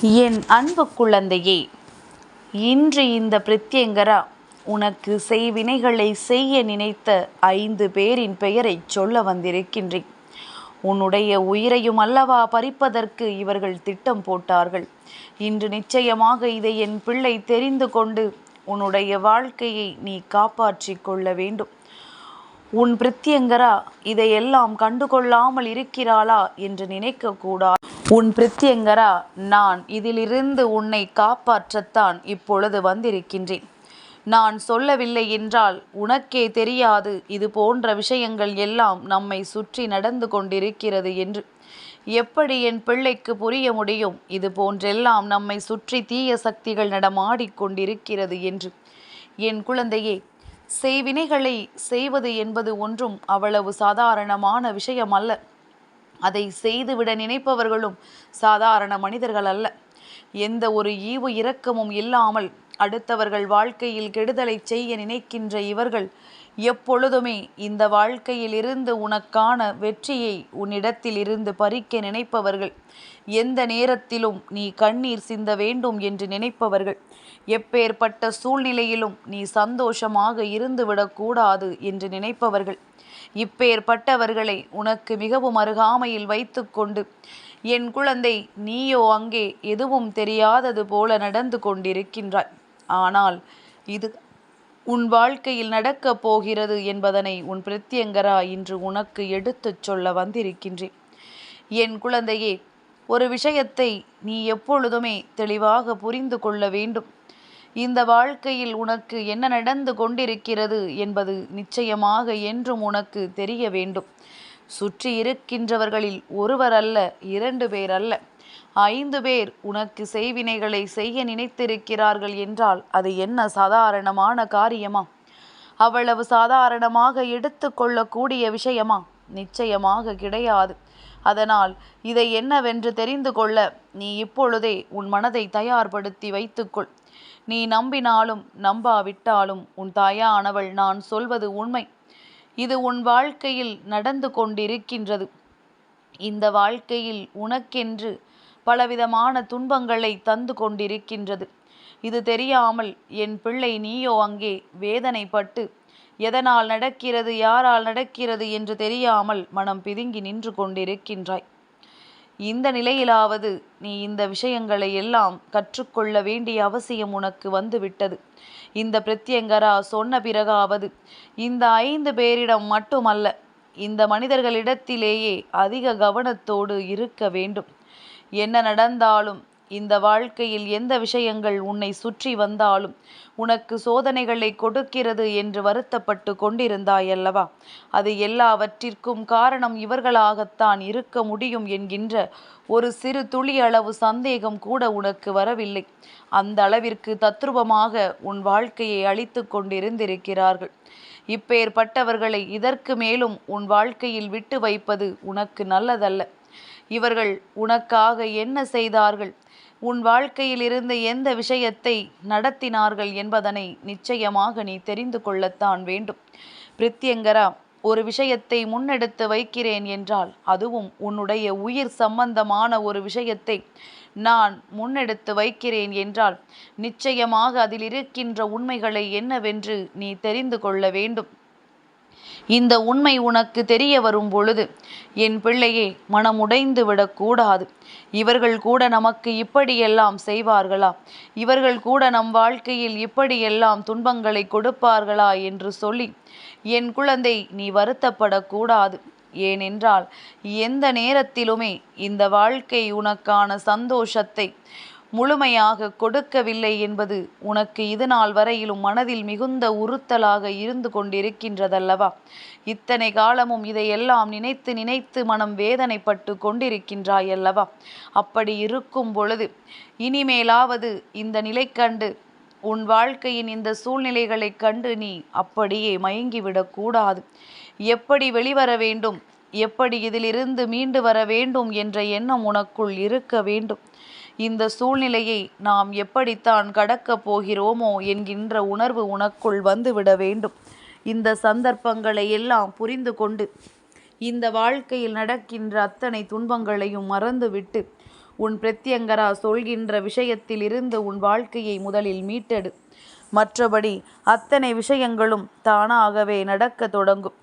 என் அன்பு குழந்தையே இன்று இந்த பிரத்யங்கரா உனக்கு செய்வினைகளை செய்ய நினைத்த ஐந்து பேரின் பெயரைச் சொல்ல வந்திருக்கின்றேன். உன்னுடைய உயிரையும் அல்லவா பறிப்பதற்கு இவர்கள் திட்டம் போட்டார்கள். இன்று நிச்சயமாக இதை என் பிள்ளை தெரிந்து கொண்டு உன்னுடைய வாழ்க்கையை நீ காப்பாற்றிக் கொள்ள வேண்டும். உன் பிரித்தியங்கரா இதையெல்லாம் கண்டுகொள்ளாமல் இருக்கிறாளா என்று நினைக்கக்கூடாது. உன் பிரித்தியங்கரா நான் இதிலிருந்து உன்னை காப்பாற்றத்தான் இப்பொழுது வந்திருக்கின்றேன். நான் சொல்லவில்லை என்றால் உனக்கே தெரியாது இது போன்ற விஷயங்கள் எல்லாம் நம்மை சுற்றி நடந்து கொண்டிருக்கிறது என்று. எப்படி என் பிள்ளைக்கு புரிய முடியும்? இது போன்றெல்லாம் நம்மை சுற்றி தீய சக்திகள் நடமாடிக்கொண்டிருக்கிறது என்று. என் குழந்தையே செய்வினைகளை செய்வது என்பது ஒன்றும் அவ்வளவு சாதாரணமான விஷயம் அல்ல அதை செய்துவிட நினைப்பவர்களும் சாதாரண மனிதர்கள் அல்ல. எந்த ஒரு ஈவு இரக்கமும் இல்லாமல் அடுத்தவர்கள் வாழ்க்கையில் கெடுதலை செய்ய நினைக்கின்ற இவர்கள் எப்பொழுதுமே இந்த வாழ்க்கையில் இருந்து உனக்கான வெற்றியை உன்னிடத்தில் இருந்து பறிக்க நினைப்பவர்கள். எந்த நேரத்திலும் நீ கண்ணீர் சிந்த வேண்டும் என்று நினைப்பவர்கள். எப்பேற்பட்ட சூழ்நிலையிலும் நீ சந்தோஷமாக இருந்துவிடக்கூடாது என்று நினைப்பவர்கள். இப்பேற்பட்டவர்களை உனக்கு மிகவும் அருகாமையில் வைத்துக்கொண்டு என் குழந்தை நீயோ அங்கே எதுவும் தெரியாதது போல நடந்து கொண்டிருக்கின்றாய். ஆனால் இது உன் வாழ்க்கையில் நடக்கப் போகிறது என்பதனை உன் பிரத்யங்கரா இன்று உனக்கு எடுத்துச் சொல்ல வந்திருக்கின்றேன். என் குழந்தையே ஒரு விஷயத்தை நீ எப்பொழுதுமே தெளிவாக புரிந்து கொள்ள வேண்டும். இந்த வாழ்க்கையில் உனக்கு என்ன நடந்து கொண்டிருக்கிறது என்பது நிச்சயமாக என்றும் உனக்கு தெரிய வேண்டும். சுற்றி இருக்கின்றவர்களில் ஒருவர் அல்ல இரண்டு பேர் அல்ல. ஐந்து பேர் உனக்கு செய்வினைகளை செய்ய நினைத்திருக்கிறார்கள் என்றால் அது என்ன சாதாரணமான காரியமா? அவ்வளவு சாதாரணமாக எடுத்துக்கொள்ளக்கூடிய விஷயமா? நிச்சயமாக கிடையாது. அதனால் இதை என்னவென்று தெரிந்து கொள்ள நீ இப்பொழுதே உன் மனதை தயார்படுத்தி வைத்துக்கொள். நீ நம்பினாலும் நம்பாவிட்டாலும் உன் தாயானவள் நான் சொல்வது உண்மை. இது உன் வாழ்க்கையில் நடந்து கொண்டிருக்கின்றது. இந்த வாழ்க்கையில் உனக்கென்று பலவிதமான துன்பங்களை தந்து கொண்டிருக்கின்றது. இது தெரியாமல் என் பிள்ளை நீயோ அங்கே வேதனைப்பட்டு எதனால் நடக்கிறது யாரால் நடக்கிறது என்று தெரியாமல் மனம் பிதுங்கி நின்று கொண்டிருக்கின்றாய். இந்த நிலையிலாவது நீ இந்த விஷயங்களை எல்லாம் கற்றுக்கொள்ள வேண்டிய அவசியம் உனக்கு வந்துவிட்டது. இந்த பிரத்யங்கரா சொன்ன பிறகாவது இந்த ஐந்து பேரிடம் மட்டுமல்ல இந்த மனிதர்களிடத்திலேயே அதிக கவனத்தோடு இருக்க வேண்டும். என்ன நடந்தாலும் இந்த வாழ்க்கையில் எந்த விஷயங்கள் உன்னை சுற்றி வந்தாலும் உனக்கு சோதனைகளை கொடுக்கிறது என்று வருத்தப்பட்டு கொண்டிருந்தாய் அல்லவா அது எல்லாவற்றிற்கும் காரணம் இவர்களாகத்தான் இருக்க முடியும் என்கின்ற ஒரு சிறு துளி அளவு சந்தேகம் கூட உனக்கு வரவில்லை. அந்த அளவிற்கு தத்ரூபமாக உன் வாழ்க்கையை அழித்து கொண்டிருந்திருக்கிறார்கள். இப்பேற்பட்டவர்களை இதற்கு மேலும் உன் வாழ்க்கையில் விட்டு வைப்பது உனக்கு நல்லதல்ல. இவர்கள் உனக்காக என்ன செய்தார்கள்? உன் வாழ்க்கையில் இருந்த எந்த விஷயத்தை நடத்தினார்கள் என்பதனை நிச்சயமாக நீ தெரிந்து கொள்ளத்தான் வேண்டும். பிரித்யங்கரா ஒரு விஷயத்தை முன்னெடுத்து வைக்கிறேன் என்றால் அதுவும் உன்னுடைய உயிர் சம்பந்தமான ஒரு விஷயத்தை நான் முன்னெடுத்து வைக்கிறேன் என்றால் நிச்சயமாக அதில் இருக்கின்ற உண்மைகளை என்னவென்று நீ தெரிந்து கொள்ள வேண்டும். இந்த உண்மை உனக்கு தெரிய வரும் பொழுது என் பிள்ளையே மனமுடைந்து விடக்கூடாது. இவர்கள் கூட நமக்கு இப்படியெல்லாம் செய்வார்களா? இவர்கள் கூட நம் வாழ்க்கையில் இப்படியெல்லாம் துன்பங்களை கொடுப்பார்களா என்று சொல்லி என் குழந்தை நீ வருத்தப்படக்கூடாது. ஏனென்றால் எந்த நேரத்திலுமே இந்த வாழ்க்கை உனக்கான சந்தோஷத்தை முழுமையாக கொடுக்கவில்லை என்பது உனக்கு இது நாள் வரையிலும் மனதில் மிகுந்த உறுத்தலாக இருந்து கொண்டிருக்கின்றதல்லவா? இத்தனை காலமும் இதையெல்லாம் நினைத்து நினைத்து மனம் வேதனைப்பட்டு கொண்டிருக்கின்றாய் அல்லவா அப்படி இருக்கும் பொழுது இனிமேலாவது இந்த நிலை கண்டு உன் வாழ்க்கையின் இந்த சூழ்நிலைகளைக் கண்டு நீ அப்படியே மயங்கிவிடக்கூடாது எப்படி வெளிவர வேண்டும்? எப்படி இதிலிருந்து மீண்டு வர வேண்டும்? என்ற எண்ணம் உனக்குள் இருக்க வேண்டும். இந்த சூழ்நிலையை நாம் எப்படித்தான் கடக்கப் போகிறோமோ என்கின்ற உணர்வு உனக்குள் வந்துவிட வேண்டும். இந்த சந்தர்ப்பங்களை எல்லாம் புரிந்து கொண்டு இந்த வாழ்க்கையில் நடக்கின்ற அத்தனை துன்பங்களையும் மறந்துவிட்டு உன் பிரத்யங்கரா சொல்கின்ற விஷயத்தில் இருந்து உன் வாழ்க்கையை முதலில் மீட்டெடு. மற்றபடி அத்தனை விஷயங்களும் தானாகவே நடக்க தொடங்கும்.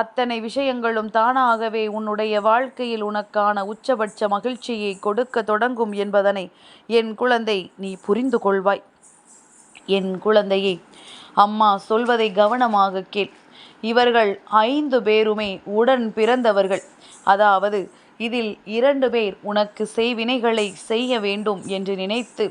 அத்தனை விஷயங்களும் தானாகவே உன்னுடைய வாழ்க்கையில் உனக்கான உச்சபட்ச மகிழ்ச்சியை கொடுக்க தொடங்கும் என்பதனை என் குழந்தை நீ புரிந்து கொள்வாய். என் குழந்தையே அம்மா சொல்வதை கவனமாக கேள். இவர்கள் ஐந்து பேருமே உடன் பிறந்தவர்கள். அதாவது இதில் இரண்டு பேர் உனக்கு செய்வினைகளை செய்ய வேண்டும் என்று நினைத்து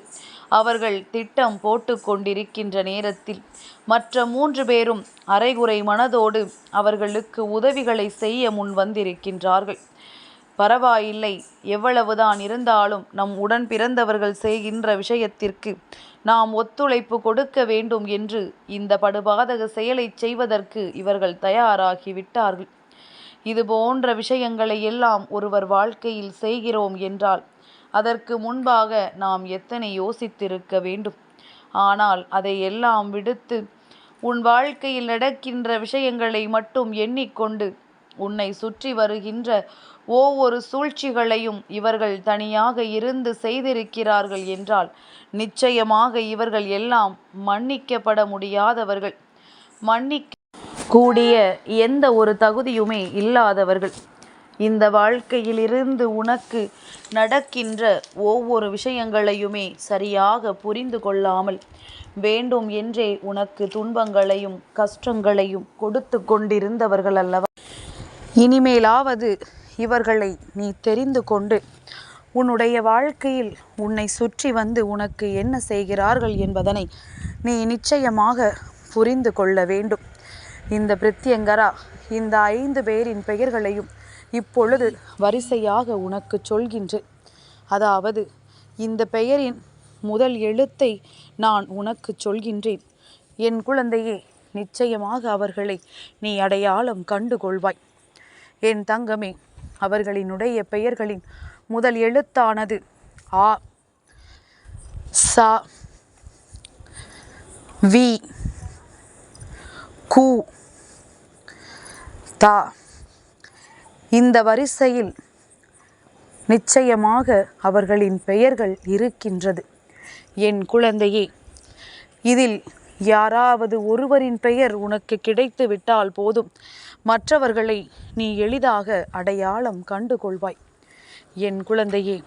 அவர்கள் திட்டம் போட்டு கொண்டிருக்கின்ற நேரத்தில் மற்ற மூன்று பேரும் அரைகுறை மனதோடு அவர்களுக்கு உதவிகளை செய்ய முன் வந்திருக்கின்றார்கள். பரவாயில்லை எவ்வளவுதான் இருந்தாலும் நம் உடன் பிறந்தவர்கள் செய்கின்ற விஷயத்திற்கு நாம் ஒத்துழைப்பு கொடுக்க வேண்டும் என்று இந்த படுபாதக செயலை செய்வதற்கு இவர்கள் தயாராகிவிட்டார்கள். இது போன்ற விஷயங்களை எல்லாம் ஒருவர் வாழ்க்கையில் செய்கிறோம் என்றால் அதற்கு முன்பாக நாம் எத்தனை யோசித்திருக்க வேண்டும்? ஆனால் அதை எல்லாம் விடுத்து உன் வாழ்க்கையில் நடக்கின்ற விஷயங்களை மட்டும் எண்ணிக்கொண்டு உன்னை சுற்றி வருகின்ற ஒவ்வொரு சூழ்ச்சிகளையும் இவர்கள் தனியாக இருந்து செய்திருக்கிறார்கள் என்றால் நிச்சயமாக இவர்கள் எல்லாம் மன்னிக்கப்பட முடியாதவர்கள். மன்னிக்க கூடிய எந்த ஒரு தகுதியுமே இல்லாதவர்கள். இந்த வாழ்க்கையிலிருந்து உனக்கு நடக்கின்ற ஒவ்வொரு விஷயங்களையுமே சரியாக புரிந்து கொள்ளாமல் வேண்டும் என்றே உனக்கு துன்பங்களையும் கஷ்டங்களையும் கொடுத்து கொண்டிருந்தவர்கள் அல்லவா? இனிமேலாவது இவர்களை நீ தெரிந்து கொண்டு உன்னுடைய வாழ்க்கையில் உன்னை சுற்றி வந்து உனக்கு என்ன செய்கிறார்கள் என்பதனை நீ நிச்சயமாக புரிந்து கொள்ள வேண்டும். இந்த பிரித்தியங்கரா இந்த ஐந்து பேரின் பெயர்களையும் இப்பொழுது வரிசையாக உனக்கு சொல்கின்றேன் அதாவது இந்த பெயரின் முதல் எழுத்தை நான் உனக்கு சொல்கின்றேன். என் குழந்தையே நிச்சயமாக அவர்களை நீ அடையாளம் கண்டு கொள்வாய். என் தங்கமே அவர்களினுடைய பெயர்களின் முதல் எழுத்தானது ஆ சா வி கு தா. இந்த வரிசையில் நிச்சயமாக அவர்களின் பெயர்கள் இருக்கின்றது. என் குழந்தையே இதில் யாராவது ஒருவரின் பெயர் உனக்கு கிடைத்து விட்டால் போதும். மற்றவர்களை நீ எளிதாக அடையாளம் கண்டு கொள்வாய். என் குழந்தையே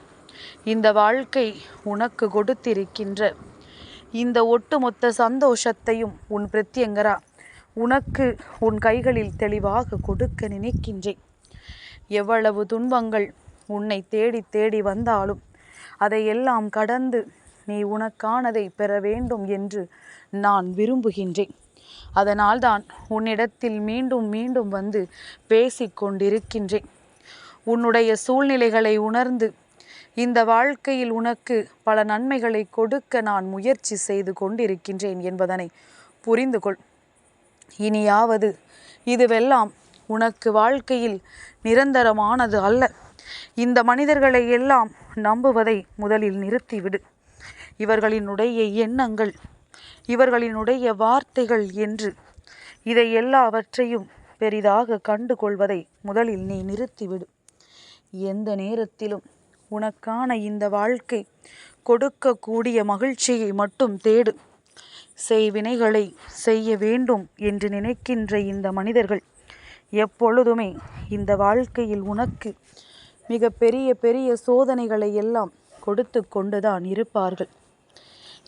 இந்த வாழ்க்கை உனக்கு கொடுத்திருக்கின்ற இந்த ஒட்டுமொத்த சந்தோஷத்தையும் உன் பிரத்யங்கரா. உனக்கு உன் கைகளில் தெளிவாக கொடுக்க நினைக்கின்றேன். எவ்வளவு துன்பங்கள் உன்னை தேடி தேடி வந்தாலும் அதையெல்லாம் கடந்து நீ உனக்கானதை பெற வேண்டும் என்று நான் விரும்புகின்றேன். அதனால்தான் உன்னிடத்தில் மீண்டும் மீண்டும் வந்து பேசிக்கொண்டிருக்கின்றேன் உன்னுடைய சூழ்நிலைகளை உணர்ந்து இந்த வாழ்க்கையில் உனக்கு பல நன்மைகளை கொடுக்க நான் முயற்சி செய்து கொண்டிருக்கின்றேன் என்பதனை புரிந்து கொள் இனியாவது இதுவெல்லாம் உனக்கு வாழ்க்கையில் நிரந்தரமானது அல்ல. இந்த மனிதர்களை எல்லாம் நம்புவதை முதலில் நிறுத்திவிடு. இவர்களினுடைய எண்ணங்கள் இவர்களினுடைய வார்த்தைகள் என்று இதை எல்லாவற்றையும் பெரிதாக கண்டு கொள்வதை முதலில் நீ நிறுத்திவிடு. எந்த நேரத்திலும் உனக்கான இந்த வாழ்க்கை கொடுக்கக்கூடிய மகிழ்ச்சியை மட்டும் தேடு. செய்வினைகளை செய்ய வேண்டும் என்று நினைக்கின்ற இந்த மனிதர்கள் எப்பொழுதுமே இந்த வாழ்க்கையில் உனக்கு மிக பெரிய பெரிய சோதனைகளை எல்லாம் கொடுத்து கொண்டுதான் இருப்பார்கள்.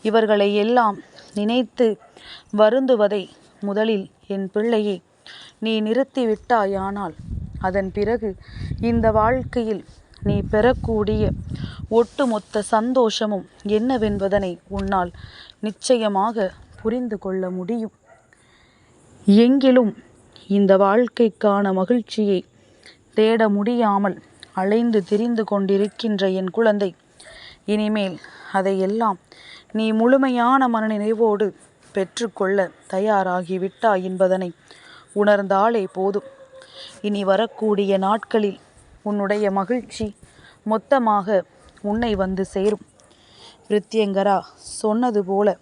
இவர்களை எல்லாம் நினைத்து வருந்துவதை முதலில் என் பிள்ளையை நீ நிறுத்திவிட்டாயானால் அதன் பிறகு இந்த வாழ்க்கையில் நீ பெறக்கூடிய ஒட்டுமொத்த சந்தோஷமும் என்னவென்பதனை உன்னால் நிச்சயமாக புரிந்து கொள்ள முடியும். எங்கிலும் இந்த வாழ்க்கைக்கான மகிழ்ச்சியை தேட முடியாமல் அலைந்து திரிந்து கொண்டிருக்கின்ற என் குழந்தை இனிமேல் அதையெல்லாம் நீ முழுமையான மனநினைவோடு பெற்றுக்கொள்ள தயாராகிவிட்டாய் என்பதனை உணர்ந்தாலே போதும். இனி வரக்கூடிய நாட்களில் உன்னுடைய மகிழ்ச்சி மொத்தமாக உன்னை வந்து சேரும். பிரித்யங்கரா சொன்னது போல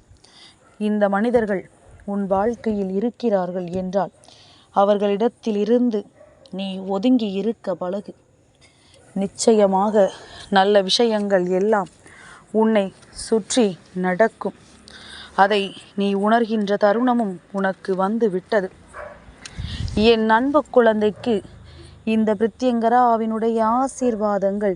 இந்த மனிதர்கள் உன் வாழ்க்கையில் இருக்கிறார்கள் என்றால் அவர்களிடத்திலிருந்து நீ ஒதுங்கி இருக்க பழகு. நிச்சயமாக நல்ல விஷயங்கள் எல்லாம் உன்னை சுற்றி நடக்கும். அதை நீ உணர்கின்ற தருணமும் உனக்கு வந்து விட்டது. என் அன்பு குழந்தைக்கு இந்த பிரித்யங்கராவினுடைய ஆசீர்வாதங்கள்